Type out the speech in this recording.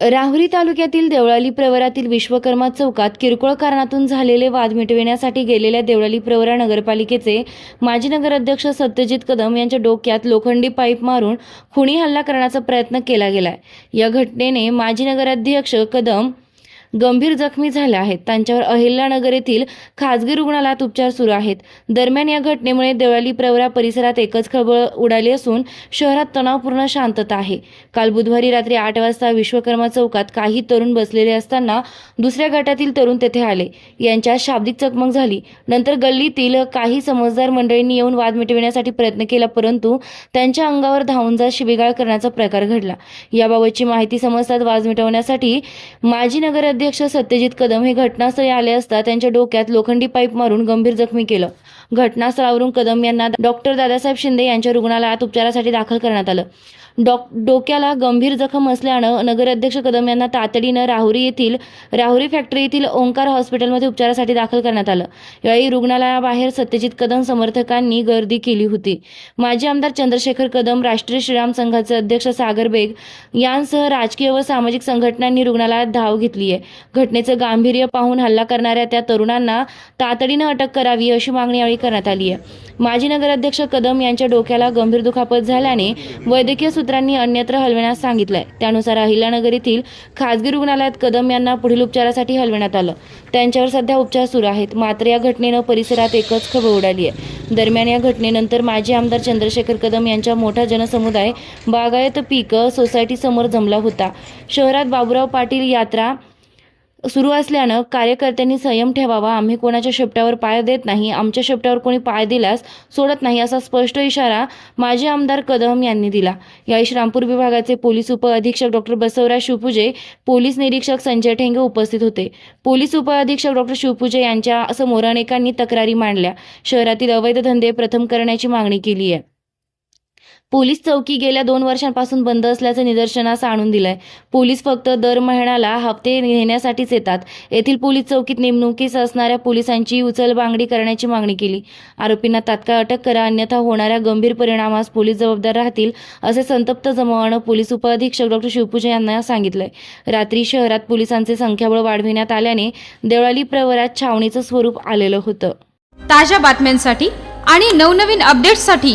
राहुरी तालुक्यातील देवळाली प्रवरातील विश्वकर्मा चौकात किरकोळ कारणातून झालेले वाद मिटविण्यासाठी गेलेल्या देवळाली प्रवरा नगरपालिकेचे माजी नगराध्यक्ष सत्यजित कदम यांच्या डोक्यात लोखंडी पाईप मारून खुणी हल्ला करण्याचा प्रयत्न केला गेलाय. या घटनेने माजी नगराध्यक्ष कदम गंभीर जखमी झाल्या आहेत. त्यांच्यावर अहिल्यानगर येथील खासगी रुग्णालयात उपचार सुरू आहेत. दरम्यान या घटनेमुळे देवळाली प्रवरा परिसरात एकच खळबळ उडाली असून शहरात तणावपूर्ण शांतता आहे. काल बुधवारी रात्री आठ वाजता विश्वकर्मा चौकात काही तरुण बसलेले असताना दुसऱ्या गटातील तरुण तेथे आले. यांच्या शाब्दिक चकमक झाली. नंतर गल्लीतील काही समजदार मंडळींनी येऊन वाद मिटविण्यासाठी प्रयत्न केला परंतु त्यांच्या अंगावर धावून जात शिबिगाळ करण्याचा प्रकार घडला. याबाबतची माहिती समजतात वाद मिटवण्यासाठी माजी नगराध्यक्ष सत्यजित कदम हे घटनास्थळी आले असता त्यांच्या डोक्यात लोखंडी पाईप मारून गंभीर जखमी केलं. घटनास्थळावरून कदम यांना डॉक्टर दादासाहेब शिंदे यांच्या रुग्णालयात उपचारासाठी दाखल करण्यात आलं. डॉक डोक्याला गंभीर जखम असल्यानं नगराध्यक्ष कदम यांना तातडीनं राहुरी येथील राहुरी फॅक्टरी येथील ओंकार हॉस्पिटलमध्ये उपचारासाठी दाखल करण्यात आलं. यावेळी रुग्णालयाबाहेर सत्यजित कदम समर्थकांनी गर्दी केली होती. माजी आमदार चंद्रशेखर कदम राष्ट्रीय श्रीराम संघाचे अध्यक्ष सागर बेग यांसह राजकीय व सामाजिक संघटनांनी रुग्णालयात धाव घेतली आहे. घटनेचं गांभीर्य पाहून हल्ला करणाऱ्या त्या तरुणांना तातडीनं अटक करावी अशी मागणी यावेळी करण्यात आली आहे. माजी नगराध्यक्ष कदम यांच्या डोक्याला गंभीर दुखापत झाल्याने वैद्यकीय सूत्रांनी अन्यत्र हलविण्यास सांगितलंय. त्यानुसार अहिल्यानगर येथील खासगी रुग्णालयात कदम यांना पुढील उपचारासाठी हलविण्यात आलं. त्यांच्यावर सध्या उपचार सुरू आहेत. मात्र या घटनेनं परिसरात एकच खबर उडाली आहे. दरम्यान या घटनेनंतर माजी आमदार चंद्रशेखर कदम यांच्या मोठा जनसमुदाय बागायत पीक सोसायटी समोर जमला होता. शहरात बाबुराव पाटील यात्रा सुरू असल्यानं कार्यकर्त्यांनी संयम ठेवावा. आम्ही कोणाच्या शेपटावर पाय देत नाही. आमच्या शेपटावर कोणी पाय दिल्यास सोडत नाही असा स्पष्ट इशारा माजी आमदार कदम यांनी दिला. यावेळी श्रामपूर विभागाचे पोलीस उपअधीक्षक डॉक्टर बसवराज शिवपूजे पोलीस निरीक्षक संजय ठेंगे उपस्थित होते. पोलीस उपअधीक्षक डॉक्टर शिवपूजे यांच्या समोर अनेकांनी तक्रारी मांडल्या. शहरातील अवैध धंदे प्रथम करण्याची मागणी केली आहे पोलीस चौकी गेल्या दोन वर्षांपासून बंद असल्याचं निदर्शनास आणून दिलंय. पोलीस फक्त दर महिन्याला हप्ते नेण्यासाठीच येतात. येथील पोलीस चौकीत नेमणुकीस असणाऱ्या पोलिसांची उचलबांगडी करण्याची मागणी केली. आरोपींना तात्काळ अटक करा अन्यथा होणाऱ्या गंभीर परिणामास पोलीस जबाबदार राहतील असे संतप्त जमावानं पोलीस उपअधीक्षक डॉक्टर शिवपूजा यांना सांगितलंय. रात्री शहरात पोलिसांचे संख्याबळ वाढविण्यात आल्याने देवळाली प्रवरात छावणीचं स्वरूप आलेलं होतं. ताज्या बातम्यांसाठी आणि नवनवीन अपडेट्ससाठी